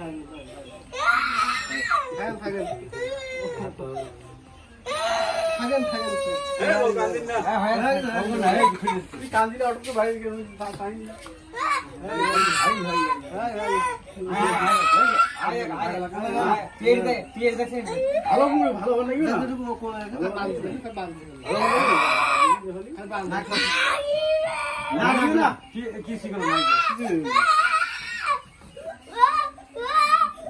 ভালো ভালো না কি শিখলো না না ভাই ধরলাম না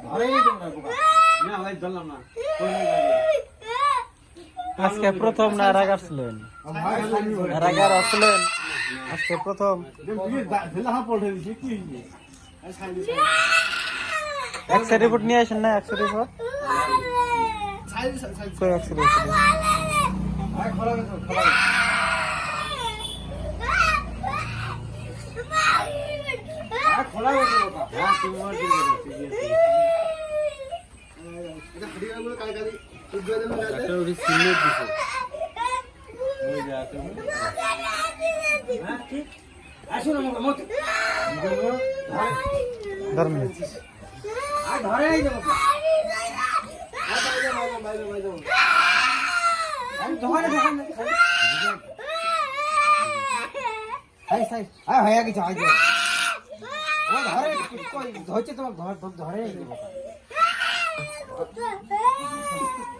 আজকে প্রথম না রাগার ছিলেন রাগার আসলেন? আজকে প্রথম। এক্স রিপোর্ট নিয়ে আসেন না এক্স রিপোর্ট এক্স রিপোর্ট খোলা গেছে বাবা আসুন আমাকে মত ধর্মে আর ধরে আই যাব আমি ধরে দেখান সাই সাই আয় হয়ে গেছে আই যাব ও ধরে কই ধরছে তোমার ধর ধর- ধরে আই যাব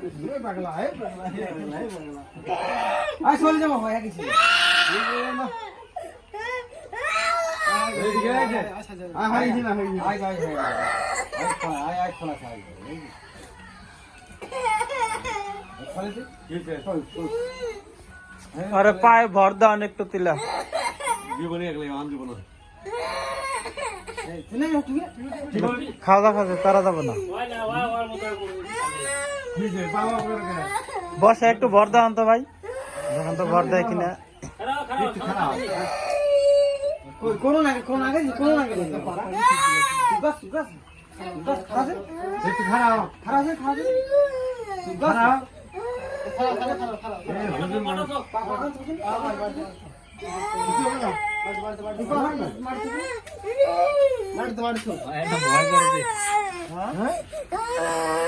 এ পাগলা এ পাগলা এ পাগলা, এ পাগলা আয় চলে যাব হয়ে চল আরে পায়ে ভর দাও একটু তিলা। জীবনে একলাই আন জীবন এই না খাওয়া দাওয়া খাচ্ছে তারা যাব না। বসে একটু ভর দাও তো ভাই। যখন তো ভর দেয় কিনা। আগে বাস বাস বাস একটু বাস। খারাপ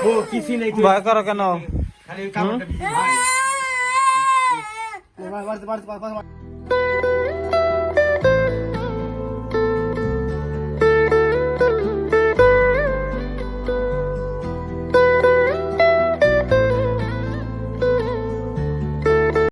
ও কিছু নেই ভয় করো কেন? খালি কাপড়টা